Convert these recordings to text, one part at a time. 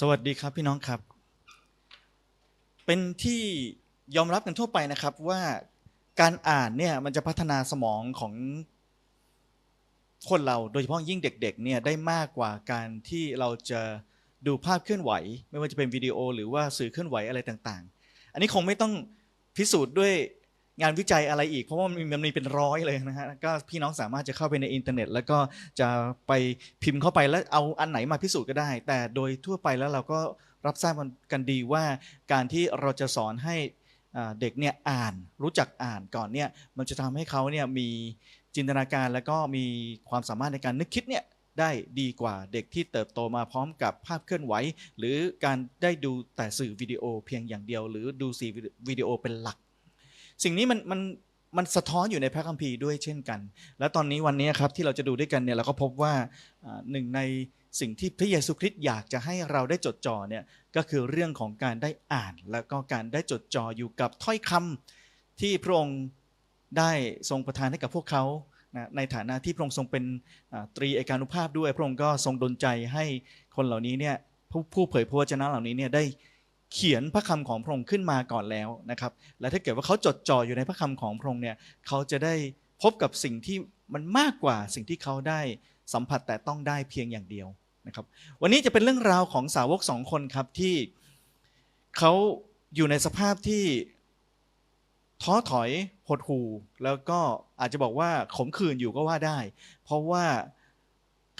สวัสดีครับพี่น้องครับ เป็นที่ยอมรับกันทั่วไปนะครับว่าการอ่านเนี่ยมันจะพัฒนาสมองของคนเราโดยเฉพาะยิ่งเด็กๆเนี่ยได้มากกว่าการที่เราจะดูภาพเคลื่อนไหว ไม่ว่าจะเป็นวิดีโอหรือว่าสื่อเคลื่อนไหวอะไรต่างๆ อันนี้คงไม่ต้องพิสูจน์ด้วย งานวิจัยอะไรอีก เพราะว่ามันมีมันมีเป็นร้อยเลยนะฮะก็พี่น้องสามารถจะเข้าไปในอินเทอร์เน็ต แล้วก็จะไปพิมพ์เข้าไปแล้วเอาอันไหนมาพิสูจน์ก็ได้ แต่โดยทั่วไปแล้วเราก็รับทราบกันดีว่าการที่เราจะสอนให้เด็กเนี่ยอ่านรู้จักอ่านก่อนเนี่ยมันจะทำให้เขาเนี่ยมีจินตนาการแล้วก็มีความสามารถในการนึกคิดเนี่ยได้ดีกว่าเด็กที่เติบโตมาพร้อมกับภาพเคลื่อนไหว หรือการได้ดูแต่สื่อวิดีโอเพียงอย่างเดียว หรือดูสื่อวิดีโอเป็นหลัก สิ่งนี้มันมันมันสะท้อนอยู่ในพระคัมภีร์ด้วยเช่นกัน และตอนนี้วันนี้ครับที่เราจะดูด้วยกันเนี่ยเราก็พบว่าหนึ่งในสิ่งที่พระเยซูคริสต์อยากจะให้เราได้จดจ่อเนี่ยก็คือเรื่องของการได้อ่าน แล้วก็การได้จดจ่ออยู่กับถ้อยคำที่พระองค์ได้ทรงประทานให้กับพวกเขานะในฐานะที่พระองค์ทรงเป็นตรีเอกานุภาพด้วย พระองค์ก็ทรงดลใจให้คนเหล่านี้เนี่ยผู้ผู้เผยพระวจนะเหล่านี้เนี่ยได้ เขียนพระคำของพระองค์ขึ้นมาก่อนแล้วนะครับ และถ้าเกิดว่าเขาจดจ่ออยู่ในพระคำของพระองค์เนี่ยเขาจะได้พบกับสิ่งที่มันมากกว่าสิ่งที่เขาได้สัมผัสแต่ต้องได้เพียงอย่างเดียวนะครับ วันนี้จะเป็นเรื่องราวของสาวกสองคนครับที่เขาอยู่ในสภาพที่ท้อถอยหดหู่แล้วก็อาจจะบอกว่าขมขื่นอยู่ก็ว่าได้ เพราะว่า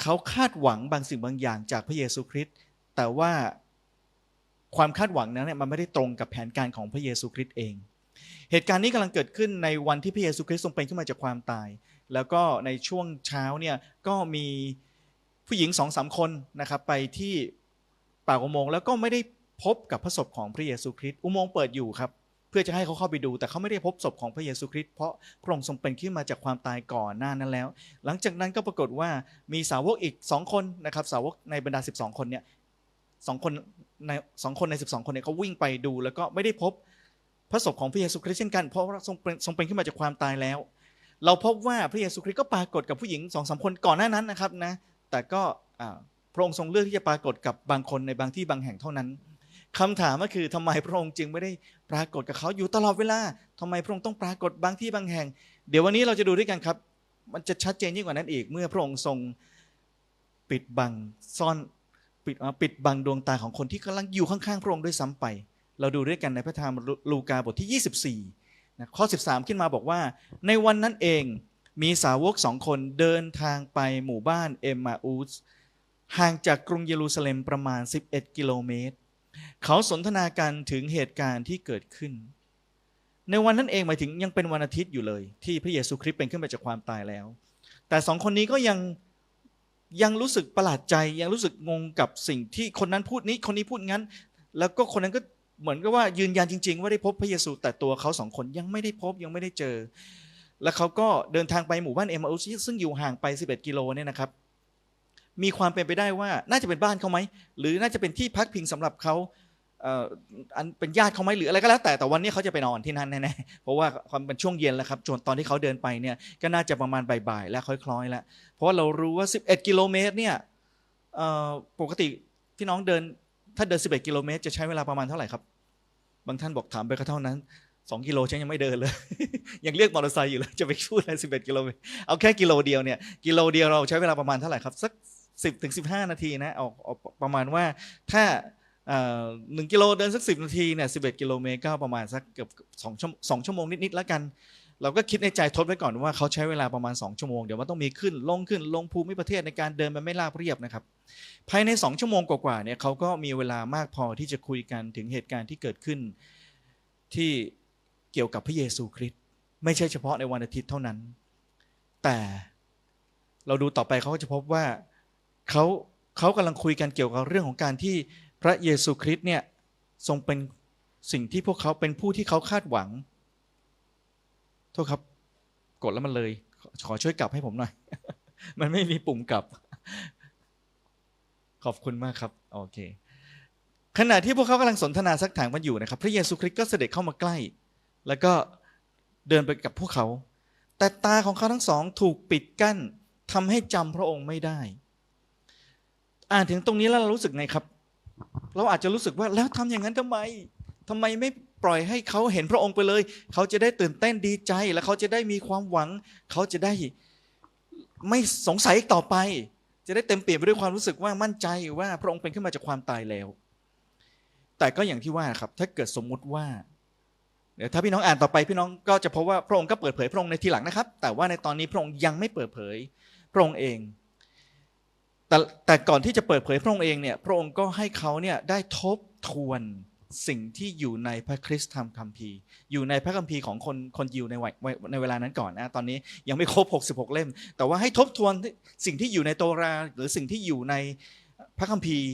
เขาคาดหวังบางสิ่งบางอย่างจากพระเยซูคริสต์แต่ว่า ความคาดหวังนั้นเนี่ยมันไม่ได้ตรงกับแผนการของพระเยซูคริสต์เอง เหตุการณ์นี้กำลังเกิดขึ้นในวันที่พระเยซูคริสต์ทรงเป็นขึ้นมาจากความตาย แล้วก็ในช่วงเช้าเนี่ยก็มีผู้หญิงสองสามคนนะครับไปที่ปากอุโมงค์แล้วก็ไม่ได้พบกับพระศพของพระเยซูคริสต์อุโมงค์เปิดอยู่ครับเพื่อจะให้เขาเข้าไปดู แต่เขาไม่ได้พบศพของพระเยซูคริสต์เพราะพระองค์ทรงเป็นขึ้นมาจากความตายก่อนหน้านั้นแล้ว หลังจากนั้นก็ปรากฏว่ามีสาวกอีกสองคนนะครับสาวกในบรรดา 12 คนเนี่ยสองคน ในสองคนใน 12 คนเนี่ยเขาวิ่งไปดู แล้วก็ไม่ได้พบพระศพของพระเยซูคริสต์เช่นกันเพราะทรงเป็นทรงเป็นขึ้นมาจากความตายแล้ว เราพบว่าพระเยซูคริสต์ก็ปรากฏกับผู้หญิงสองสามคนก่อนหน้านั้นนะครับนะแต่ก็พระองค์ทรงเลือกที่จะปรากฏกับบางคนในบางที่บางแห่งเท่านั้นคำถามก็คือทำไมพระองค์จึงไม่ได้ปรากฏกับเขาอยู่ตลอดเวลาทำไมพระองค์ต้องปรากฏบางที่บางแห่ง เดี๋ยววันนี้เราจะดูด้วยกันครับ มันจะชัดเจนยิ่งกว่านั้นอีกเมื่อพระองค์ทรงปิดบังซ่อน ปิดอ่าปิดบังดวงตาของคนที่กำลังอยู่ข้างๆพระองค์ด้วยซ้ำไป เราดูด้วยกันในพระธรรมลูกาบทที่ 24นะข้อ 13 ขึ้นมาบอกว่า ในวันนั้นเองมีสาวกสองคนเดินทางไปหมู่บ้านเอมมาอูสห่างจากกรุงเยรูซาเล็มประมาณ 11 กิโลเมตร เขาสนทนากันถึงเหตุการณ์ที่เกิดขึ้น ในวันนั้นเองหมายถึงยังเป็นวันอาทิตย์อยู่เลย ที่พระเยซูคริสต์เป็นขึ้นมาจากความตายแล้ว แต่สองคนนี้ก็ยัง ยังรู้สึกประหลาดใจ ยังรู้สึกงงกับสิ่งที่คนนั้นพูดนี้คนนี้พูดงั้น แล้วก็คนนั้นก็เหมือนกับว่ายืนยันจริง ๆ ว่าได้พบพระเยซู แต่ตัวเขาสองคนยังไม่ได้พบยังไม่ได้เจอ แล้วเขาก็เดินทางไปหมู่บ้านเอมาอุสซึ่งอยู่ห่างไป 11 กิโลเนี่ยนะครับ มีความเป็นไปได้ว่าน่าจะเป็นบ้านเขาไหมหรือน่าจะเป็นที่พักพิงสำหรับเขา อันเป็นญาติเขาไหมหรืออะไรก็แล้วแต่แต่วันนี้เขาจะไปนอนที่นั่นแน่ๆเพราะว่าความเป็นช่วงเย็นแล้วครับจนตอนที่เขาเดินไปเนี่ยก็น่าจะประมาณบ่ายๆและค่อยๆแล้วเพราะว่าเรารู้ว่า 11 กิโลเมตรเนี่ยปกติพี่น้องเดินถ้าเดิน 11 กิโลเมตร จะใช้เวลาประมาณเท่าไหร่ครับ บางท่านบอกถามไปก็เท่านั้น 2 กิโลฉันยังไม่เดินเลย ยังเรียกมอเตอร์ไซค์อยู่เลยจะไปพูดอะไร11 กิโลเมตรเอาแค่กิโลเดียวเนี่ยกิโลเดียวเราใช้เวลาประมาณเท่าไหร่ครับสัก10ถึง15 นาทีนะออกออกประมาณว่าถ้า หนึ่งกิโลเดินสัก10นาทีเนี่ย11กิโลเมตรก็ประมาณสักเกือบ2ชั่วสองชั่วโมงนิดๆแล้วกัน เราก็คิดในใจทดไว้ก่อนว่าเขาใช้เวลาประมาณ 2 ชั่วโมง เดี๋ยวมันต้องมีขึ้นลงขึ้นลงภูมิประเทศในการเดินมันไม่ราบเรียบนะครับ ภายใน 2 ชั่วโมงกว่าๆเนี่ยเขาก็มีเวลามากพอที่จะคุยกันถึงเหตุการณ์ที่เกิดขึ้นที่เกี่ยวกับพระเยซูคริสต์ไม่ใช่เฉพาะในวันอาทิตย์เท่านั้น แต่เราดูต่อไปเขาก็จะพบว่าเขาเขากำลังคุยกันเกี่ยวกับเรื่องของการที่ พระเยซูคริสต์เนี่ยทรงเป็นสิ่งที่พวกเขาเป็นผู้ที่เขาคาดหวังโทษครับ กดแล้วมันเลย ขอช่วยกลับให้ผมหน่อย มันไม่มีปุ่มกลับ ขอบคุณมากครับ โอเค ขณะที่พวกเขากำลังสนทนาสักถามกันอยู่นะครับ พระเยซูคริสต์ก็เสด็จเข้ามาใกล้ แล้วก็เดินไปกับพวกเขา แต่ตาของเขาทั้งสองถูกปิดกั้นทำให้จำพระองค์ไม่ได้ อ่านถึงตรงนี้แล้วเรารู้สึกไงครับ เราอาจจะรู้สึกว่าแล้วทำอย่างนั้นทำไมทำไมไม่ปล่อยให้เขาเห็นพระองค์ไปเลย เขาจะได้ตื่นเต้นดีใจ และเขาจะได้มีความหวัง เขาจะได้ไม่สงสัยอีกต่อไป จะได้เต็มเปี่ยมไปด้วยความรู้สึกว่ามั่นใจว่าพระองค์เป็นขึ้นมาจากความตายแล้ว แต่ก็อย่างที่ว่าครับ ถ้าเกิดสมมุติว่าเดี๋ยวถ้าพี่น้องอ่านต่อไปพี่น้องก็จะพบว่าพระองค์ก็เปิดเผยพระองค์ในทีหลังนะครับ แต่ว่าในตอนนี้พระองค์ยังไม่เปิดเผย พระองค์เอง แต่แต่ก่อนที่จะเปิดเผยพระองค์เองเนี่ยพระองค์ก็ให้เขาเนี่ยได้ทบทวนสิ่งที่อยู่ในพระคริสตธรรมคัมภีร์ อยู่ในพระคัมภีร์ของคนคนยิวในวัยในเวลานั้นก่อนนะตอนนี้ยังไม่ครบ 66 เล่ม แต่ว่าให้ทบทวนสิ่งที่อยู่ในโตรา หรือสิ่งที่อยู่ในพระคัมภีร์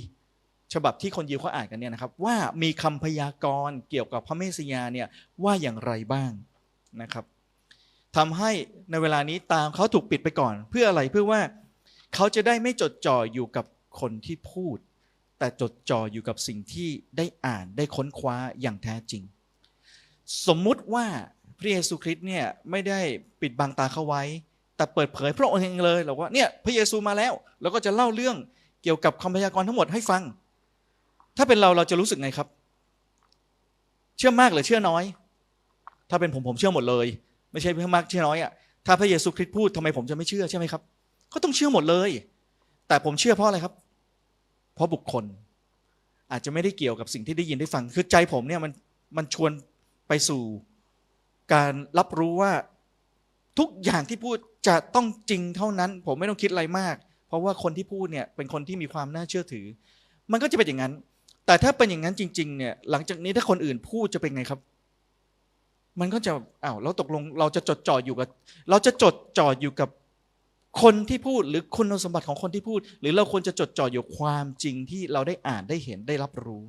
ฉบับที่คนยิวเขาอ่านกันเนี่ยนะครับ ว่ามีคำพยากรณ์เกี่ยวกับพระเมสสิยาเนี่ยว่าอย่างไรบ้างนะครับทำให้ในเวลานี้ตามเขาถูกปิดไปก่อน เพื่ออะไรเพื่อว่า เขาจะได้ไม่จดจ่ออยู่กับคนที่พูด แต่จดจ่ออยู่กับสิ่งที่ได้อ่านได้ค้นคว้าอย่างแท้จริง สมมุติว่าพระเยซูคริสต์เนี่ยไม่ได้ปิดบังตาเขาไว้ แต่เปิดเผยพระองค์เองเลยบอกว่าเนี่ยพระเยซูมาแล้ว แล้วก็จะเล่าเรื่องเกี่ยวกับคำพยากรณ์ทั้งหมดให้ฟัง ถ้าเป็นเราเราจะรู้สึกไงครับ เชื่อมากหรือเชื่อน้อย ถ้าเป็นผมผมเชื่อหมดเลย ไม่ใช่เชื่อมากเชื่อน้อยอะถ้าพระเยซูคริสต์พูดทำไมผมจะไม่เชื่อใช่ไหมครับ ก็ต้องเชื่อหมดเลย แต่ผมเชื่อเพราะอะไรครับ เพราะบุคคล อาจจะไม่ได้เกี่ยวกับสิ่งที่ได้ยินได้ฟัง คือใจผมเนี่ยมันมันชวนไปสู่การรับรู้ว่าทุกอย่างที่พูดจะต้องจริงเท่านั้น ผมไม่ต้องคิดอะไรมาก เพราะว่าคนที่พูดเนี่ยเป็นคนที่มีความน่าเชื่อถือ มันก็จะเป็นอย่างนั้น แต่ถ้าเป็นอย่างนั้นจริง ๆ เนี่ย หลังจากนี้ถ้าคนอื่นพูดจะเป็นไงครับ มันก็จะอ้าวแล้วตกลงเราจะจดจ่ออยู่กับ เราจะจดจ่ออยู่กับ คนที่พูดหรือคุณสมบัติของคนที่พูด หรือเราควรจะจดจ่ออยู่ความจริงที่เราได้อ่านได้เห็นได้รับรู้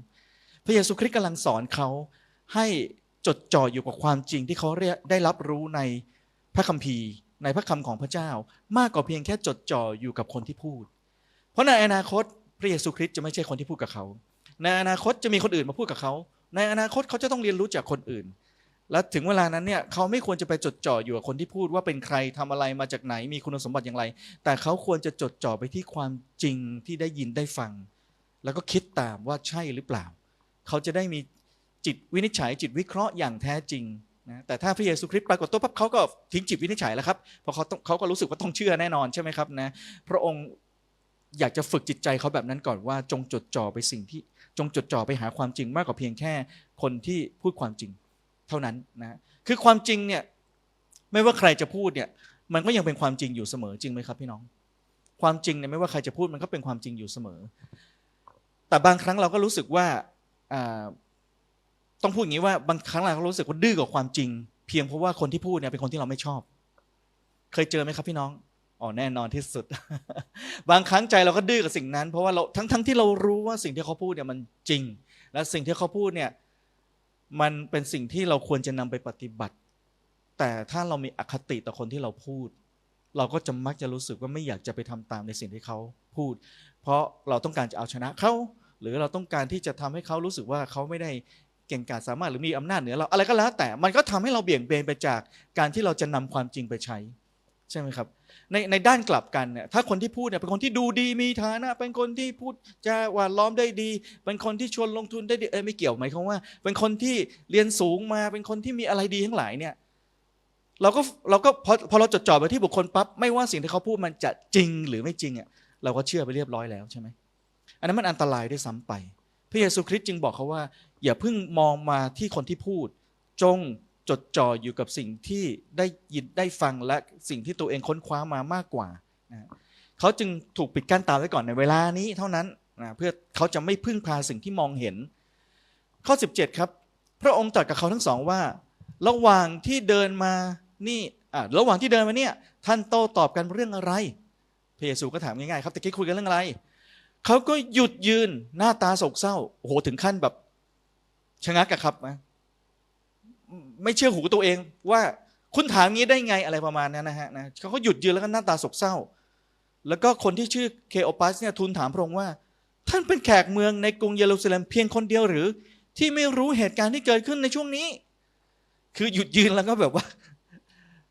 พระเยซูคริสต์กำลังสอนเขาให้จดจ่ออยู่กับความจริงที่เขาได้รับรู้ในพระคัมภีร์ ในพระคำของพระเจ้า มากกว่าเพียงแค่จดจ่ออยู่กับคนที่พูด เพราะในอนาคตพระเยซูคริสต์จะไม่ใช่คนที่พูดกับเขา ในอนาคตจะมีคนอื่นมาพูดกับเขา ในอนาคตเขาจะต้องเรียนรู้จากคนอื่น และถึงเวลานั้นเนี่ยเขาไม่ควรจะไปจดจ่ออยู่กับคนที่พูดว่าเป็นใครทำอะไรมาจากไหนมีคุณสมบัติอย่างไร แต่เขาควรจะจดจ่อไปที่ความจริงที่ได้ยินได้ฟัง แล้วก็คิดตามว่าใช่หรือเปล่า เขาจะได้มีจิตวินิจฉัยจิตวิเคราะห์อย่างแท้จริงนะแต่ถ้าพระเยซูคริสต์ปรากฏตัวปั๊บเขาก็ทิ้งจิตวินิจฉัยแล้วครับเพราะเขาเขาก็รู้สึกว่าต้องเชื่อแน่นอนใช่ไหมครับนะพระองค์อยากจะฝึกจิตใจเขาแบบนั้นก่อนว่าจงจดจ่อไปสิ่งที่จงจดจ่อไปหาความจริงมากกว่าเพียงแค่คนที่พูดความจริง เท่านั้นนะคือความจริงเนี่ยไม่ว่าใครจะพูดเนี่ยมันก็ยังเป็นความจริงอยู่เสมอจริงไหมครับพี่น้อง ความจริงเนี่ยไม่ว่าใครจะพูดมันก็เป็นความจริงอยู่เสมอ แต่บางครั้งเราก็รู้สึกว่าต้องพูดอย่างนี้ว่าบางครั้งเรารู้สึกว่าดื้อกับความจริง เพียงเพราะว่าคนที่พูดเนี่ยเป็นคนที่เราไม่ชอบ เคยเจอไหมครับพี่น้องอ๋อแน่นอนที่สุด บางครั้งใจเราก็ดื้อกับสิ่งนั้น เพราะว่าเราทั้งทั้งที่เรารู้ว่าสิ่งที่เขาพูดเนี่ยมันจริง และสิ่งที่เขาพูดเนี่ย มันเป็นสิ่งที่เราควรจะนำไปปฏิบัติ แต่ถ้าเรามีอคติต่อคนที่เราพูด เราก็จะมักจะรู้สึกว่าไม่อยากจะไปทำตามในสิ่งที่เขาพูด เพราะเราต้องการจะเอาชนะเขาหรือเราต้องการที่จะทำให้เขารู้สึกว่าเขาไม่ได้เก่งกาจสามารถหรือมีอำนาจเหนือเราอะไรก็แล้วแต่มันก็ทำให้เราเบี่ยงเบนไปจากการที่เราจะนำความจริงไปใช้ ใช่ไหมครับในในด้านกลับกันเนี่ยถ้าคนที่พูดเนี่ยเป็นคนที่ดูดีมีฐานะ เป็นคนที่พูดจะหวานล้อมได้ดี เป็นคนที่ชวนลงทุนได้ดีเออไม่เกี่ยวหมายความว่า เป็นคนที่เรียนสูงมาเป็นคนที่มีอะไรดีทั้งหลายเนี่ยเราก็เราก็พอพอเราจดจ่อไปที่บุคคลปั๊บไม่ว่าสิ่งที่เขาพูดมันจะจริงหรือไม่จริงอะเราก็เชื่อไปเรียบร้อยแล้วใช่ไหมอันนั้นมันอันตรายด้วยซ้ำไป พระเยซูคริสต์จึงบอกเขาว่า อย่าเพิ่งมองมาที่คนที่พูด จง จดจ่ออยู่กับสิ่งที่ได้ยินได้ฟังและสิ่งที่ตัวเองค้นคว้ามามากกว่านะเขาจึงถูกปิดกั้นตาไว้ก่อนในเวลานี้เท่านั้นนะเพื่อเขาจะไม่พึ่งพาสิ่งที่มองเห็น ข้อ 17 ครับ พระองค์ตรัสกับเขาทั้งสองว่า ระหว่างที่เดินมานี่อ่าระหว่างที่เดินมาเนี่ยท่านโต้ตอบกันเรื่องอะไรพระเยซูก็ถามง่ายๆครับตะกี้คุยกันเรื่องอะไรเขาก็หยุดยืนหน้าตาโศกเศร้าโอ้โหถึงขั้นแบบชะงักอะครับนะ ไม่เชื่อหูตัวเอง ว่าคุณถามงี้ได้ไงอะไรประมาณนั้นนะฮะนะเขาก็หยุดยืนแล้วก็หน้าตาโศกเศร้า แล้วก็คนที่ชื่อเคโอปัสเนี่ยทูลถามพระองค์ว่า ท่านเป็นแขกเมืองในกรุงเยรูซาเล็มเพียงคนเดียวหรือ ที่ไม่รู้เหตุการณ์ที่เกิดขึ้นในช่วงนี้ คือหยุดยืนแล้วก็แบบว่า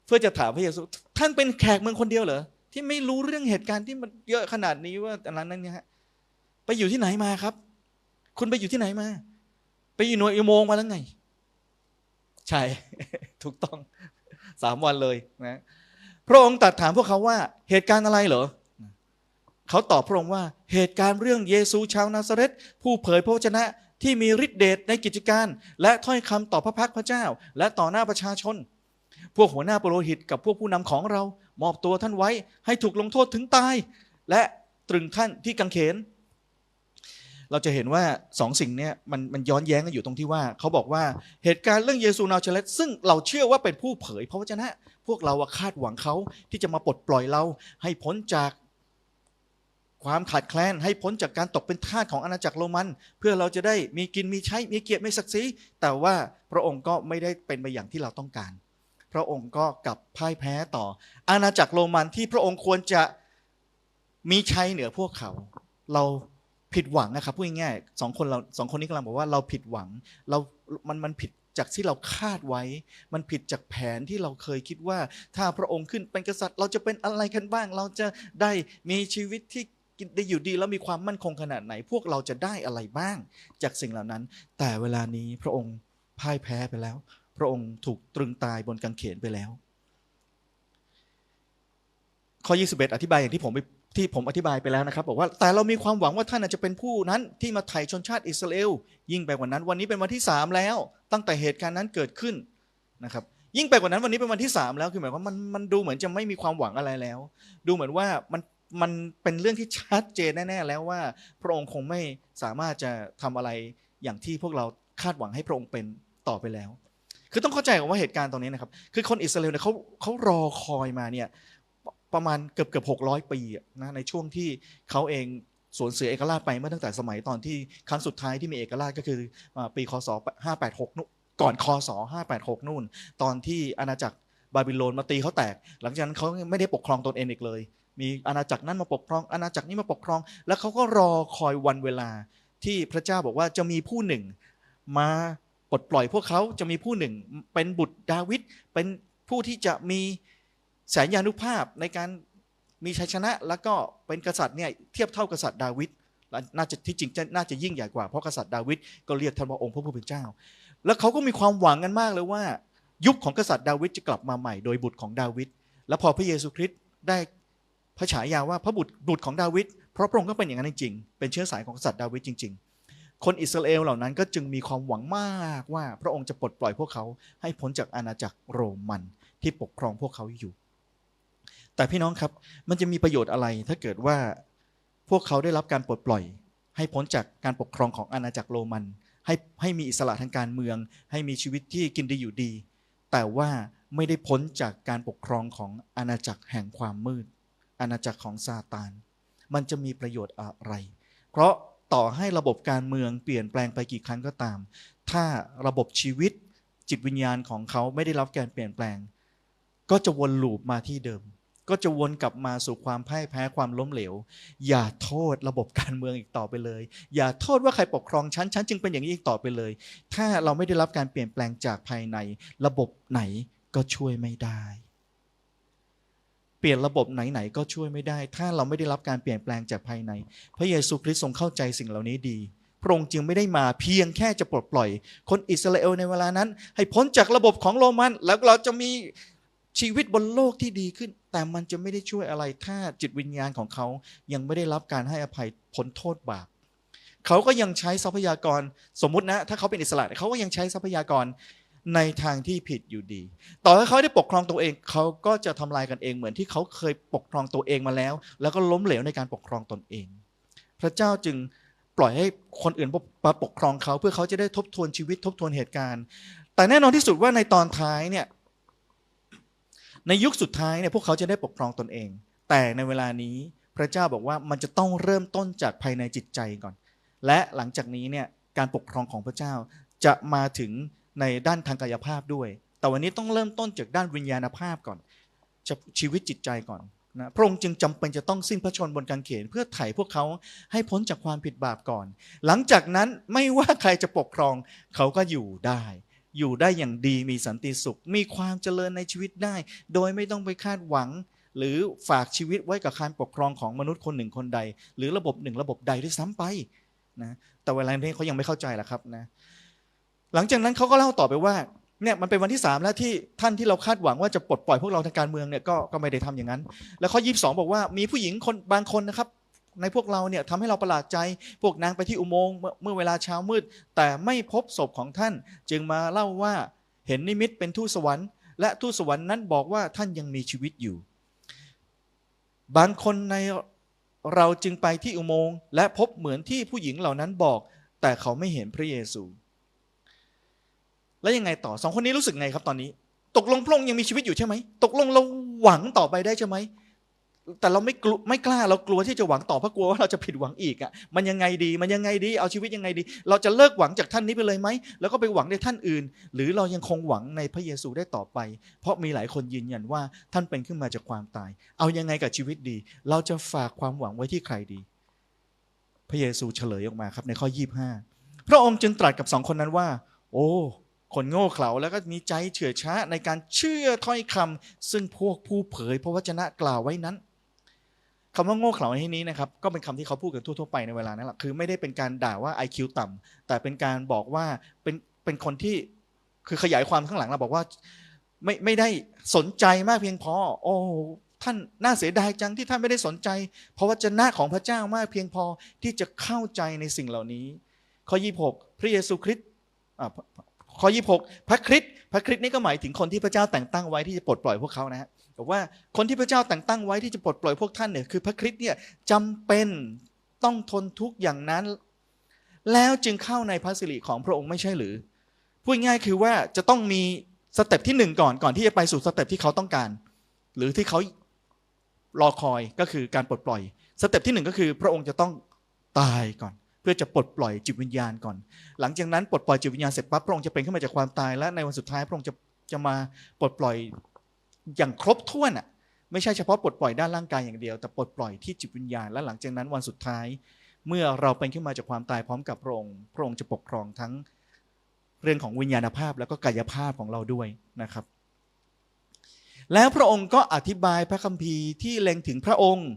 เพื่อจะถามพระเยซูท่านเป็นแขกเมืองคนเดียวเหรอที่ไม่รู้เรื่องเหตุการณ์ที่มันเยอะขนาดนี้ว่าอันนั้นนั่นเนี่ยฮะไปอยู่ที่ไหนมาครับ คุณไปอยู่ที่ไหนมา ไปอยู่หน่วยอุโมงค์มาแล้วไง ใช่ ถูกต้องสามวันเลยนะพระองค์ตรัดถามพวกเขาว่าเหตุการณ์อะไรเหรอเขาตอบพระองค์ว่าเหตุการณ์เรื่องเยซูชาวนาซาเรตผู้เผยพระวจนะที่มีฤทธิเดชในกิจการ และถ้อยคำต่อพระพักพระเจ้า และต่อหน้าประชาชน พวกหัวหน้าปโรหิตกับพวกผู้นำของเรา มอบตัวท่านไว้ให้ถูกลงโทษถึงตาย และตรึงท่านที่กังเขน เราจะเห็นว่าสองสิ่งนี้มันมันย้อนแย้งกันอยู่ตรงที่ว่าเขาบอกว่าเหตุการณ์เรื่องเยซูนาซาเรตซึ่งเราเชื่อว่าเป็นผู้เผยพระวจนะ พวกเราคาดหวังเขาที่จะมาปลดปล่อยเราให้พ้นจากความขาดแคลนให้พ้นจากการตกเป็นทาสของอาณาจักรโรมัน เพื่อเราจะได้มีกินมีใช้มีเกียรติมีศักดิ์ศรีแต่ว่าพระองค์ก็ไม่ได้เป็นไปอย่างที่เราต้องการ พระองค์ก็กลับพ่ายแพ้ต่อ อาณาจักรโรมันที่พระองค์ควรจะมีชัยเหนือพวกเขา เรา ผิดหวังนะครับพูดง่ายๆสองคนเราสองคนนี้กำลังบอกว่าเราผิดหวังเรามันมันผิดจากที่เราคาดไว้ มันผิดจากแผนที่เราเคยคิดว่า ถ้าพระองค์ขึ้นเป็นกษัตริย์ เราจะเป็นอะไรกันบ้าง เราจะได้มีชีวิตที่ได้อยู่ดีแล้วมีความมั่นคงขนาดไหน พวกเราจะได้อะไรบ้าง จากสิ่งเหล่านั้น แต่เวลานี้พระองค์พ่ายแพ้ไปแล้ว พระองค์ถูกตรึงตายบนกางเขนไปแล้ว ข้อ 21 อธิบายอย่างที่ผมไป ที่ผมอธิบายไปแล้วนะครับ บอกว่าแต่เรามีความหวังว่าท่านอาจจะเป็นผู้นั้นที่มาไถ่ชนชาติอิสราเอลยิ่งไปกว่านั้น วันนี้เป็นวันที่ 3 แล้ว ตั้งแต่เหตุการณ์นั้นเกิดขึ้นนะครับ ยิ่งไปกว่านั้นวันนี้เป็นวันที่ 3 แล้วคือหมายความว่ามันมันดูเหมือนจะไม่มีความหวังอะไรแล้ว ดูเหมือนว่ามันมันเป็นเรื่องที่ชัดเจนแน่ ๆ แล้วว่า พระองค์คงไม่สามารถจะทำอะไรอย่างที่พวกเราคาดหวังให้พระองค์เป็นต่อไปแล้ว คือต้องเข้าใจว่าเหตุการณ์ตรงนี้นะครับ คือคนอิสราเอลเนี่ยเขาเขารอคอยมาเนี่ย ประมาณเกือบเกือบหกร้อยปีนะในช่วงที่เขาเองสูญเสียเอกราชไปเมื่อตั้งแต่สมัยตอนที่ครั้งสุดท้ายที่มีเอกราชก็คือปีคศ586นู่นก่อนคศ586นู่น ตอนที่อาณาจักรบาบิโลนมาตีเขาแตก หลังจากนั้นเขาไม่ได้ปกครองตนเองอีกเลย มีอาณาจักรนั้นมาปกครองอาณาจักรนี้มาปกครอง แล้วเขาก็รอคอยวันเวลาที่พระเจ้าบอกว่าจะมีผู้หนึ่ง มาปลดปล่อยพวกเขาจะมีผู้หนึ่ง เป็นบุตรดาวิดเป็นผู้ที่จะมี แสนยานุภาพในการมีชัยชนะ แล้วก็เป็นกษัตริย์เนี่ยเทียบเท่ากษัตริย์ดาวิดและน่าจะที่จริงจะน่าจะยิ่งใหญ่กว่าเพราะกษัตริย์ดาวิดก็เรียกท่านว่าองค์พระผู้เป็นเจ้า แล้วเขาก็มีความหวังกันมากเลยว่า ยุคของกษัตริย์ดาวิดจะกลับมาใหม่โดยบุตรของดาวิดและพอพระเยซูคริสต์ได้พระฉายาว่าพระบุตรบุตรของดาวิดเพราะพระองค์ก็เป็นอย่างนั้นจริงๆเป็นเชื้อสายของกษัตริย์ดาวิดจริง ๆ คนอิสราเอลเหล่านั้นก็จึงมีความหวังมากว่าพระองค์จะปลดปล่อยพวกเขาให้พ้นจากอาณาจักรโรมันที่ปกครองพวกเขาอยู่ แต่พี่น้องครับมันจะมีประโยชน์อะไร ถ้าเกิดว่าพวกเขาได้รับการปลดปล่อย ให้พ้นจากการปกครองของอาณาจักรโรมัน ให้ให้มีอิสระทางการเมือง ให้มีชีวิตที่กินดีอยู่ดี แต่ว่าไม่ได้พ้นจากการปกครองของอาณาจักรแห่งความมืด อาณาจักรของซาตาน มันจะมีประโยชน์อะไร เพราะต่อให้ระบบการเมืองเปลี่ยนแปลงไปกี่ครั้งก็ตาม ถ้าระบบชีวิตจิตวิญญาณของเขาไม่ได้รับการเปลี่ยนแปลง ก็จะวนลูปมาที่เดิม ก็จะวนกลับมาสู่ความพ่ายแพ้ความล้มเหลว อย่าโทษระบบการเมืองอีกต่อไปเลย อย่าโทษว่าใครปกครองฉันฉันจึงเป็นอย่างนี้อีกต่อไปเลย ถ้าเราไม่ได้รับการเปลี่ยนแปลงจากภายใน ระบบไหนก็ช่วยไม่ได้ เปลี่ยนระบบไหนๆก็ช่วยไม่ได้ ถ้าเราไม่ได้รับการเปลี่ยนแปลงจากภายใน พระเยซูคริสต์ทรงเข้าใจสิ่งเหล่านี้ดีพระองค์จึงไม่ได้มาเพียงแค่จะปลดปล่อย คนอิสราเอลในเวลานั้น ให้พ้นจากระบบของโรมัน แล้วเราจะมี ชีวิตบนโลกที่ดีขึ้น แต่มันจะไม่ได้ช่วยอะไรถ้าจิตวิญญาณของเขายังไม่ได้รับการให้อภัยพ้นโทษบาปเขาก็ยังใช้ทรัพยากรสมมุตินะ ถ้าเขาเป็นอิสระเขาก็ยังใช้ทรัพยากรในทางที่ผิดอยู่ดี ต่อให้เขาได้ปกครองตัวเอง เขาก็จะทำลายกันเองเหมือนที่เขาเคยปกครองตัวเองมาแล้ว แล้วก็ล้มเหลวในการปกครองตนเอง พระเจ้าจึงปล่อยให้คนอื่นมาปกครองเขาเพื่อเขาจะได้ทบทวนชีวิตทบทวนเหตุการณ์ แต่แน่นอนที่สุดว่าในตอนท้ายเนี่ย ในยุคสุดท้ายเนี่ยพวกเขาจะได้ปกครองตนเอง แต่ในเวลานี้พระเจ้าบอกว่ามันจะต้องเริ่มต้นจากภายในจิตใจก่อน และหลังจากนี้เนี่ยการปกครองของพระเจ้าจะมาถึงในด้านทางกายภาพด้วย แต่วันนี้ต้องเริ่มต้นจากด้านวิญญาณภาพก่อนชีวิตจิตใจก่อนนะพระองค์จึงจำเป็นจะต้องสิ้นพระชนบนกางเขน เพื่อไถ่พวกเขาให้พ้นจากความผิดบาปก่อน หลังจากนั้นไม่ว่าใครจะปกครองเขาก็อยู่ได้ อยู่ได้อย่างดีมีสันติสุข มีความเจริญในชีวิตได้ โดยไม่ต้องไปคาดหวัง หรือฝากชีวิตไว้กับการปกครองของมนุษย์คนหนึ่งคนใด หรือระบบหนึ่งระบบใดด้วยซ้ำไปนะแต่เวลานี้เขายังไม่เข้าใจหละครับนะหลังจากนั้นเขาก็เล่าต่อไปว่าเนี่ยมันเป็นวันที่สามแล้วที่ท่านที่เราคาดหวังว่าจะปลดปล่อยพวกเราทางการเมืองเนี่ยก็ก็ไม่ได้ทำอย่างนั้น แล้วข้อยีิบสองบอกว่ามีผู้หญิงคนบางคนนะครับ ในพวกเราเนี่ยทำให้เราประหลาดใจ พวกนางไปที่อุโมงค์เมื่อเวลาเช้ามืด แต่ไม่พบศพของท่าน จึงมาเล่าว่าเห็นนิมิตเป็นทูตสวรรค์และทูตสวรรค์นั้นบอกว่าท่านยังมีชีวิตอยู่ บางคนในเราจึงไปที่อุโมงค์และพบเหมือนที่ผู้หญิงเหล่านั้นบอก แต่เขาไม่เห็นพระเยซู แล้วยังไงต่อสองคนนี้รู้สึกไงครับตอนนี้ ตกลงพระองค์ยังมีชีวิตอยู่ใช่ไหมตกลงเราหวังต่อไปได้ใช่ไหม แต่เราไม่กลัวไม่กล้าเรากลัวที่จะหวังต่อเพราะกลัวว่าเราจะผิดหวังอีกอะมันยังไงดีมันยังไงดี เอาชีวิตยังไงดี เราจะเลิกหวังจากท่านนี้ไปเลยไหมแล้วก็ไปหวังในท่านอื่น หรือเรายังคงหวังในพระเยซูได้ต่อไป เพราะมีหลายคนยืนยันว่าท่านเป็นขึ้นมาจากความตาย เอายังไงกับชีวิตดี เราจะฝากความหวังไว้ที่ใครดี พระเยซูเฉลยออกมาครับในข้อ 25 พระองค์จึงตรัสกับสองคนนั้นว่า โอ้คนโง่เขลาแล้วก็มีใจเฉื่อยช้าในการเชื่อถ้อยคำซึ่งพวกผู้เผยพระวจนะกล่าวไว้นั้น คำว่าโง่เขลาในที่นี้นะครับก็เป็นคำที่เขาพูดกันทั่วๆไปในเวลานั้นแหละคือไม่ได้เป็นการด่าว่า IQ ต่ำแต่เป็นการบอกว่าเป็นเป็นคนที่คือขยายความข้างหลังเราบอกว่า ไม่ไม่ได้สนใจมากเพียงพอ โอ้ท่านน่าเสียดายจังที่ท่านไม่ได้สนใจ เพราะว่าจนะของพระเจ้ามากเพียงพอที่จะเข้าใจในสิ่งเหล่านี้ ข้อ 26 พระเยซูคริสต์อ่าข้อ 26 พระคริสต์พระคริสต์นี่ก็หมายถึงคนที่พระเจ้าแต่งตั้งไว้ที่จะปลดปล่อยพวกเขานะฮะ บอกว่าคนที่พระเจ้าแต่งตั้งไว้ที่จะปลดปล่อยพวกท่านเนี่ยคือพระคริสต์เนี่ยจำเป็นต้องทนทุกข์อย่างนั้น แล้วจึงเข้าในพระสิริของพระองค์ไม่ใช่หรือพูดง่ายคือว่าจะต้องมีสเต็ปที่หนึ่งก่อนก่อนที่จะไปสู่สเต็ปที่เขาต้องการ หรือที่เขารอคอยก็คือการปลดปล่อยสเต็ปที่หนึ่งก็คือพระองค์จะต้องตายก่อน เพื่อจะปลดปล่อยจิตวิญญาณก่อน หลังจากนั้นปลดปล่อยจิตวิญญาณเสร็จปั๊บพระองค์จะเป็นขึ้นมาจากความตายและในวันสุดท้ายพระองค์จะจะมาปลดปล่อย อย่างครบถ้วนอะไม่ใช่เฉพาะปลดปล่อยด้านร่างกายอย่างเดียว แต่ปลดปล่อยที่จิตวิญญาณและหลังจากนั้นวันสุดท้าย เมื่อเราเป็นขึ้นมาจากความตายพร้อมกับพระองค์พระองค์จะปกครองทั้งเรื่องของวิญญาณภาพแล้วก็กายภาพของเราด้วยนะครับ แล้วพระองค์ก็อธิบายพระคัมภีร์ที่เล็งถึงพระองค์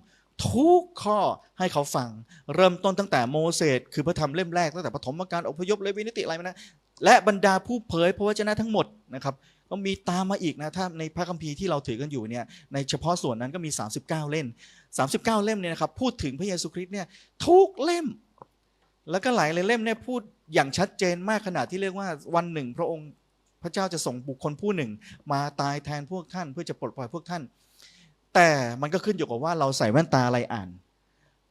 ทุกข้อให้เขาฟัง เริ่มต้นตั้งแต่โมเสสคือพระธรรมเล่มแรกตั้งแต่ปฐมกาลอพยพเลยวินิติอะไรนะและบรรดาผู้เผยพระวจนะทั้งหมดนะครับ ก็มีตามมาอีกนะถ้าในพระคัมภีร์ที่เราถือกันอยู่เนี่ยในเฉพาะส่วนนั้นก็มี 39 เล่ม 39 เล่มเนี่ยนะครับพูดถึงพระเยซูคริสต์เนี่ยทุกเล่ม แล้วก็หลายเล่มเนี่ยพูดอย่างชัดเจนมากขนาดที่เรียกว่าวันหนึ่ง พระองค์พระเจ้าจะส่งบุคคลผู้หนึ่ง มาตายแทนพวกท่าน เพื่อจะปลดปล่อยพวกท่าน แต่มันก็ขึ้นอยู่กับว่าเราใส่แว่นตาอะไรอ่าน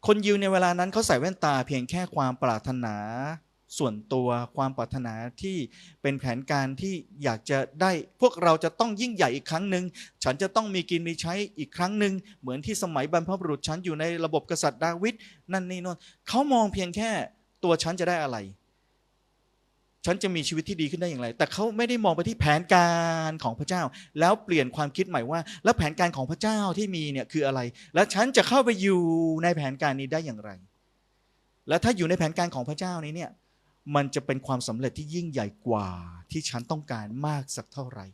คนยิวในเวลานั้นเขาใส่แว่นตาเพียงแค่ความปรารถนา ส่วนตัวความปรารถนาที่เป็นแผนการที่อยากจะได้ พวกเราจะต้องยิ่งใหญ่อีกครั้งหนึ่งฉันจะต้องมีกินมีใช้อีกครั้งหนึ่งเหมือนที่สมัยบรรพบุรุษฉันอยู่ในระบบกษัตริย์ดาวิดนั่นนี่นนเขามองเพียงแค่ตัวฉันจะได้อะไร ฉันจะมีชีวิตที่ดีขึ้นได้อย่างไร แต่เขาไม่ได้มองไปที่แผนการของพระเจ้า แล้วเปลี่ยนความคิดใหม่ว่า แล้วแผนการของพระเจ้าที่มีเนี่ยคืออะไร แล้วฉันจะเข้าไปอยู่ในแผนการนี้ได้อย่างไร แล้วถ้าอยู่ในแผนการของพระเจ้านี้เนี่ย มันจะเป็นความสำเร็จที่ยิ่งใหญ่กว่าที่ฉันต้องการมากสักเท่าไหร่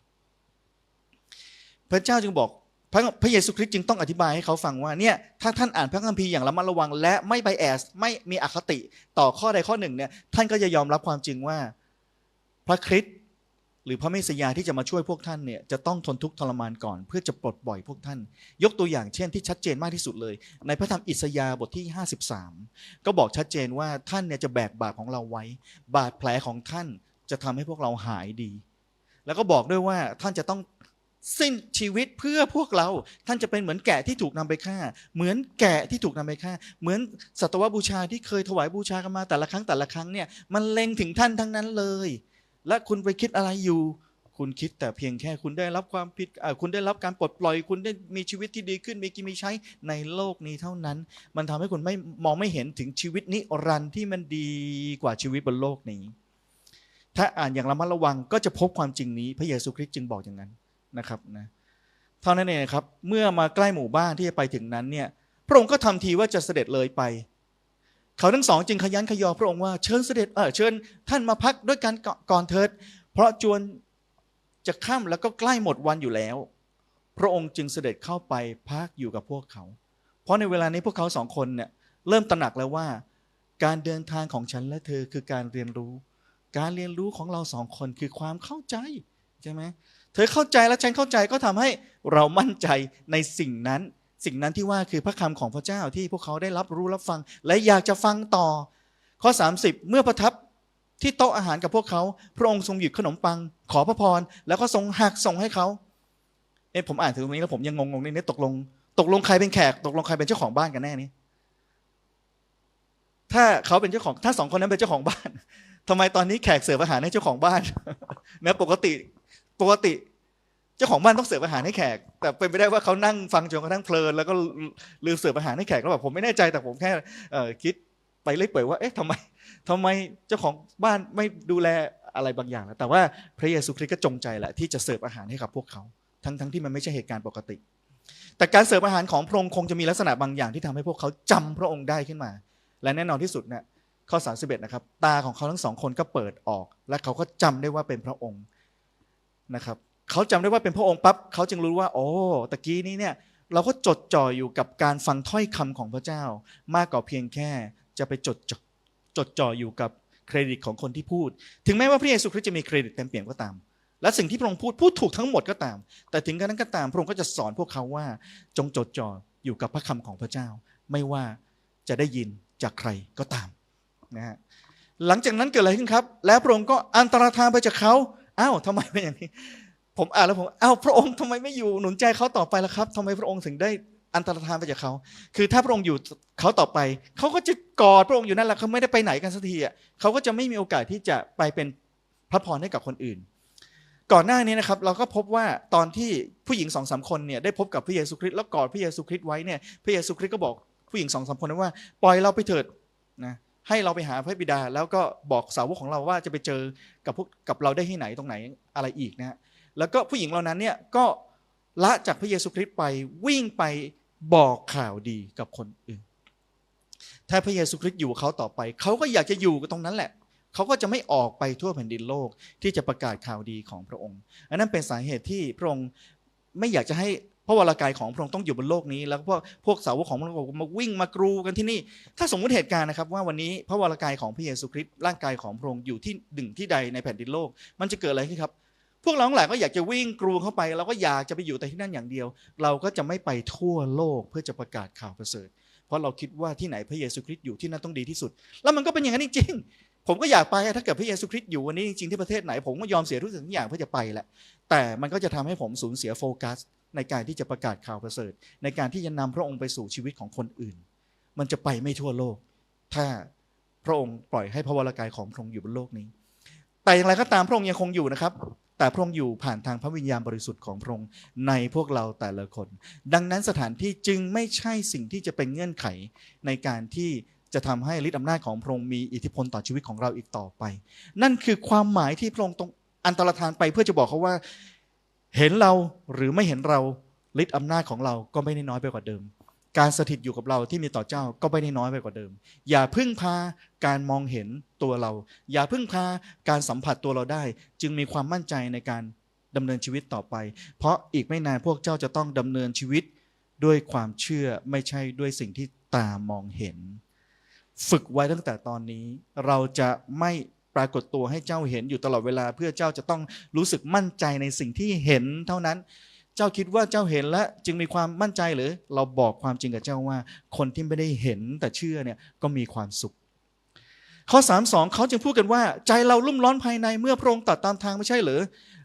พระเจ้าจึงบอกพระพระเยซูคริสต์จึงต้องอธิบายให้เขาฟังว่าเนี่ยถ้าท่านอ่านพระคัมภีร์อย่างระมัดระวัง และไม่ไปแอสไม่มีอคติต่อข้อใดข้อหนึ่งเนี่ยท่านก็จะยอมรับความจริงว่า พระคริสต์ หรือพระเมสสยาที่จะมาช่วยพวกท่านเนี่ยจะต้องทนทุกข์ทรมานก่อนเพื่อจะปลดปล่อยพวกท่าน ยกตัวอย่างเช่นที่ชัดเจนมากที่สุดเลย ในพระธรรมอิสยาห์บทที่ 53 ก็บอกชัดเจนว่าท่านเนี่ยจะแบกบาปของเราไว้ บาดแผลของท่านจะทำให้พวกเราหายดี แล้วก็บอกด้วยว่าท่านจะต้องสิ้นชีวิตเพื่อพวกเราท่านจะเป็นเหมือนแกะที่ถูกนำไปฆ่า เหมือนแกะที่ถูกนำไปฆ่า เหมือนสัตวบูชาที่เคยถวายบูชากันมาแต่ละครั้งแต่ละครั้งเนี่ยมันเล็งถึงท่านทั้งนั้นเลย และคุณไปคิดอะไรอยู่ คุณคิดแต่เพียงแค่คุณได้รับความผิดคุณได้รับการปลดปล่อย คุณได้มีชีวิตที่ดีขึ้นมีกินมีใช้ในโลกนี้เท่านั้น มันทำให้คุณไม่มองไม่เห็นถึงชีวิตนิรันดร์ที่มันดีกว่าชีวิตบนโลกนี้ ถ้าอ่านอย่างระมัดระวังก็จะพบความจริงนี้ พระเยซูคริสต์จึงบอกอย่างนั้นนะครับนะเท่านั้นเองครับ เมื่อมาใกล้หมู่บ้านที่จะไปถึงนั้นเนี่ยพระองค์ก็ทำทีว่าจะเสด็จเลยไป เขาทั้งสองจึงขยันขยอพระองค์ว่าเชิญเสด็จเออเชิญท่านมาพักด้วยกันก่อนเถิด เพราะจวนจะค่ำแล้วก็ใกล้หมดวันอยู่แล้ว พระองค์จึงเสด็จเข้าไปพักอยู่กับพวกเขา เพราะในเวลานี้พวกเขาสองคนเนี่ยเริ่มตระหนักแล้วว่า การเดินทางของฉันและเธอคือการเรียนรู้ การเรียนรู้ของเราสองคนคือความเข้าใจใช่ไหมเธอเข้าใจและฉันเข้าใจก็ทำให้เรามั่นใจในสิ่งนั้น สิ่งนั้นที่ว่าคือพระคำของพระเจ้าที่พวกเขาได้รับรู้รับฟัง และอยากจะฟังต่อ ข้อ 30 เมื่อประทับที่โต๊ะอาหารกับพวกเขา พระองค์ทรงหยิบขนมปัง ขอพระพร แล้วก็ทรงหักส่งให้เขาเอ๊ะผมอ่านถึงตรงนี้แล้วผมยังงงๆในนี้ตกลง ตกลงใครเป็นแขก ตกลงใครเป็นเจ้าของบ้านกันแน่นี่ถ้าเขาเป็นเจ้าของ ถ้าสองคนนั้นเป็นเจ้าของบ้านทำไมตอนนี้แขกเสิร์ฟอาหารให้เจ้าของบ้านนะปกติปกติ เจ้าของบ้านต้องเสิร์ฟอาหารให้แขก แต่เป็นไปได้ว่าเขานั่งฟังจนกระทั่งเพลิน แล้วก็ลืมเสิร์ฟอาหารให้แขกแล้วแบบผมไม่แน่ใจแต่ผมแค่เคิดไปเรื่ยเปื่อยว่าเอ๊ะทำไมทำไมเจ้าของบ้านไม่ดูแลอะไรบางอย่างนะแต่ว่าพระเยซูคริสต์ก็จงใจแหละที่จะเสิร์ฟอาหารให้กับพวกเขา ทั้งทั้งที่มันไม่ใช่เหตุการณ์ปกติ แต่การเสิร์ฟอาหารของพระองค์คงจะมีลักษณะบางอย่างที่ทำให้พวกเขาจำพระองค์ได้ขึ้นมา และแน่นอนที่สุดเนี่ยข้อ 31 นะครับ ตาของเขาทั้งสองคนก็เปิดออก และเขาก็จำได้ว่าเป็นพระองค์นะครับ เขาจำได้ว่าเป็นพระองค์ปั๊บเขาจึงรู้ว่า โอ้ตะกี้นี้เนี่ยเราก็จดจ่ออยู่กับการฟังถ้อยคำของพระเจ้า มากกว่าเพียงแค่จะไปจดจ่อจดจ่ออยู่กับเครดิตของคนที่พูด ถึงแม้ว่าพระเยซูคริสต์จะมีเครดิตเต็มเปี่ยมก็ตาม และสิ่งที่พระองค์พูดพูดถูกทั้งหมดก็ตาม แต่ถึงกระนั้นก็ตามพระองค์ก็จะสอนพวกเขาว่าจงจดจ่ออยู่กับพระคำของพระเจ้า ไม่ว่าจะได้ยินจากใครก็ตามนะฮะหลังจากนั้นเกิดอะไรขึ้นครับ แล้วพระองค์ก็อันตรธานไปจากเขาอ้าวทำไมเป็นอย่างนี้ ผมอ่านแล้วผมอ้าวพระองค์ทำไมไม่อยู่หนุนใจเขาต่อไปล่ะครับทำไมพระองค์ถึงได้อันตรธานไปจากเขา คือถ้าพระองค์อยู่เขาต่อไป เขาก็จะกอดพระองค์อยู่นั่นแหละเขาไม่ได้ไปไหนกันสักทีอะเขาก็จะไม่มีโอกาสที่จะไปเป็นพระพรให้กับคนอื่น ก่อนหน้านี้นะครับ เราก็พบว่าตอนที่ผู้หญิงสองสามคนเนี่ยได้พบกับพระเยซูคริสต์แล้วกอดพระเยซูคริสต์ไว้เนี่ยพระเยซูคริสต์ก็บอกผู้หญิงสองสามคนนั้นว่า ปล่อยเราไปเถิดนะให้เราไปหาพระบิดา แล้วก็บอกสาวกของเราว่าจะไปเจอกับพวกกับเราได้ที่ไหนตรงไหนอะไรอีกนะฮะ แล้วก็ผู้หญิงเหล่านั้นเนี่ยก็ละจากพระเยซูคริสต์ไปวิ่งไปบอกข่าวดีกับคนอื่น ถ้าพระเยซูคริสต์อยู่เขาต่อไป เขาก็อยากจะอยู่กับตรงนั้นแหละ เขาก็จะไม่ออกไปทั่วแผ่นดินโลกที่จะประกาศข่าวดีของพระองค์ อันนั้นเป็นสาเหตุที่พระองค์ไม่อยากจะให้พระวรากายของพระองค์ต้องอยู่บนโลกนี้ แล้วพวกพวกสาวกของพระองค์มาวิ่งมากรูกันที่นี่ ถ้าสมมติเหตุการณ์นะครับว่าวันนี้พระวรากายของพระเยซูคริสต์ร่างกายของพระองค์อยู่ที่หนึ่งที่ใดในแผ่นดินโลก มันจะเกิดอะไรขึ้นครับ พวกเราทั้งหลายก็อยากจะวิ่งกรูเข้าไป เราก็อยากจะไปอยู่แต่ที่นั่นอย่างเดียว เราก็จะไม่ไปทั่วโลกเพื่อจะประกาศข่าวประเสริฐ เพราะเราคิดว่าที่ไหนพระเยซูคริสต์อยู่ที่นั่นต้องดีที่สุด แล้วมันก็เป็นอย่างนั้นจริงๆผมก็อยากไปถ้าเกิดพระเยซูคริสต์อยู่วันนี้จริงๆที่ประเทศไหนผมก็ยอมเสียทุกสิ่งทุกอย่างเพื่อจะไปแหละแต่มันก็จะทำให้ผมสูญเสียโฟกัส ในการที่จะประกาศข่าวประเสริฐ ในการที่จะนำพระองค์ไปสู่ชีวิตของคนอื่น มันจะไปไม่ทั่วโลก ถ้าพระองค์ปล่อยให้พระวรากายของพระองค์อยู่บนโลกนี้ แต่อย่างไรก็ตามพระองค์ยังคงอยู่นะครับ แต่พระองค์อยู่ผ่านทางพระวิญญาณบริสุทธิ์ของพระองค์ในพวกเราแต่ละคน ดังนั้นสถานที่จึงไม่ใช่สิ่งที่จะเป็นเงื่อนไขในการที่จะทำให้ฤทธิอำนาจของพระองค์มีอิทธิพลต่อชีวิตของเราอีกต่อไป นั่นคือความหมายที่พระองค์ต้องอันตรธานไปเพื่อจะบอกเขาว่า เห็นเราหรือไม่เห็นเราฤทธิอำนาจของเราก็ไม่ได้น้อยไปกว่าเดิม การสถิตอยู่กับเราที่มีต่อเจ้าก็ไม่ได้น้อยไปกว่าเดิม อย่าพึ่งพาการมองเห็นตัวเรา อย่าพึ่งพาการสัมผัสตัวเราได้ จึงมีความมั่นใจในการดำเนินชีวิตต่อไป เพราะอีกไม่นานพวกเจ้าจะต้องดำเนินชีวิตด้วยความเชื่อไม่ใช่ด้วยสิ่งที่ตามองเห็น ฝึกไว้ตั้งแต่ตอนนี้ เราจะไม่ปรากฏตัวให้เจ้าเห็นอยู่ตลอดเวลา เพื่อเจ้าจะต้องรู้สึกมั่นใจในสิ่งที่เห็นเท่านั้น เจ้าคิดว่าเจ้าเห็นและจึงมีความมั่นใจหรือ เราบอกความจริงกับเจ้าว่า คนที่ไม่ได้เห็นแต่เชื่อเนี่ยก็มีความสุข ข้อ3 2เขาจึงพูดกันว่า ใจเราลุ่มร้อนภายในเมื่อพระองค์ตัดตามทางไม่ใช่หรือ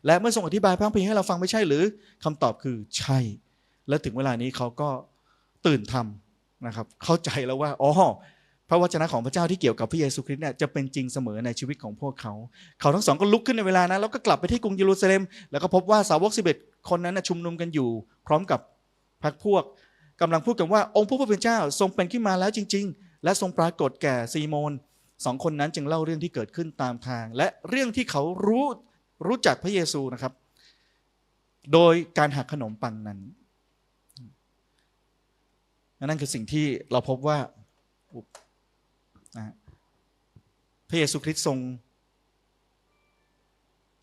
และเมื่อทรงอธิบายพระคัมภีร์ให้เราฟังไม่ใช่หรือคำตอบคือใช่ และถึงเวลานี้เขาก็ตื่นทำนะครับเข้าใจแล้วว่าอ๋อ พระวจนะของพระเจ้าที่เกี่ยวกับพระเยซูคริสต์เนี่ยจะเป็นจริงเสมอในชีวิตของพวกเขา เขาทั้งสองก็ลุกขึ้นในเวลานั้นแล้วก็กลับไปที่กรุงเยรูซาเล็ม แล้วก็พบว่าสาวก11คนนั้นนะชุมนุมกันอยู่ พร้อมกับพรรคพวกกำลังพูดกันว่าองค์พระผู้เป็นเจ้าทรงเป็นขึ้นมาแล้วจริง ๆ และทรงปรากฏแก่ซีโมนสองคนนั้นจึงเล่าเรื่องที่เกิดขึ้นตามทาง และเรื่องที่เขารู้รู้จักพระเยซูนะครับ โดยการหักขนมปังนั้นนั่นคือสิ่งที่เราพบว่า พระเยซูคริสต์ทรง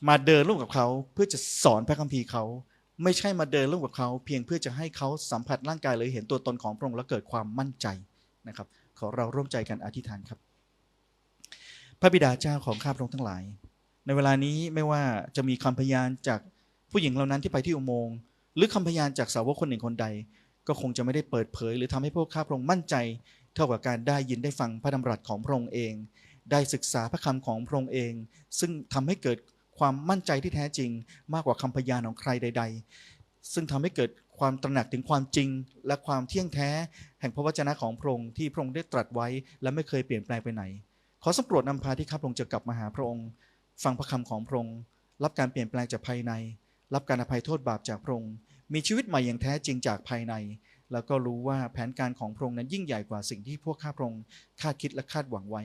มาเดินร่วมกับเขาเพื่อจะสอนพระคัมภีร์เขา ไม่ใช่มาเดินร่วมกับเขา เพียงเพื่อจะให้เขาสัมผัสร่างกายหรือเห็นตัวตนของพระองค์และเกิดความมั่นใจนะครับ ขอเราร่วมใจกันอธิษฐานครับ พระบิดาเจ้าของข้าพระองค์ทั้งหลาย ในเวลานี้ไม่ว่าจะมีคำพยานจากผู้หญิงเหล่านั้นที่ไปที่อุโมงค์หรือคำพยานจากสาวกคนหนึ่งคนใด ก็คงจะไม่ได้เปิดเผย หรือทำให้พวกข้าพระองค์มั่นใจ เท่ากับการได้ยินได้ฟังพระดำรัสของพระองค์เอง ได้ศึกษาพระคำของพระองค์เอง ซึ่งทำให้เกิดความมั่นใจที่แท้จริง มากกว่าคำพยานของใครใด ๆ ซึ่งทำให้เกิดความตระหนักถึงความจริง และความเที่ยงแท้ แห่งพระวจนะของพระองค์ที่พระองค์ได้ตรัสไว้ และไม่เคยเปลี่ยนแปลงไปไหน ขอสำโปรดนำพาที่ข้าพระองค์จะกลับมาหาพระองค์ ฟังพระคำของพระองค์ รับการเปลี่ยนแปลงจากภายใน รับการอภัยโทษบาปจากพระองค์ มีชีวิตใหม่อย่างแท้จริงจากภายใน แล้วก็รู้ว่าแผนการของพระองค์นั้นยิ่งใหญ่กว่าสิ่งที่พวกข้าพระองค์คาดคิดและคาดหวังไว้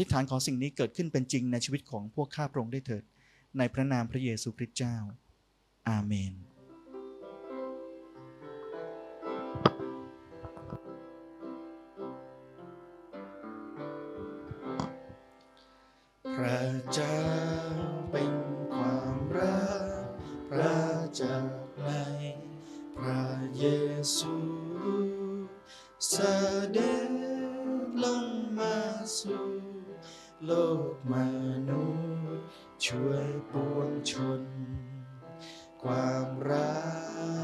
ธิษฐานขอสิ่งนี้เกิดขึ้นเป็นจริงในชีวิตของพวกข้าพระองค์ได้เถิด ในพระนามพระเยซูคริสต์เจ้า อาเมน โลกมนุษย์ช่วยปวงชน ความรั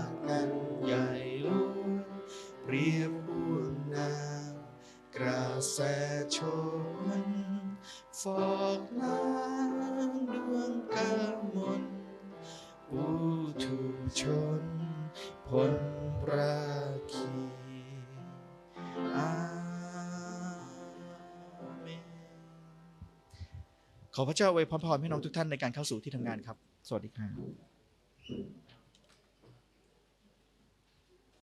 กนั้นใหญ่ลวงเปรียบปวงน้ำกระแสชนฟอกล้างดวงกามนผู้ถูกชนพ้นราคีอา ขอพระเจ้าอวยพรให้น้องทุกท่านในการเข้าสู่ที่ทำงานครับ สวัสดีครับ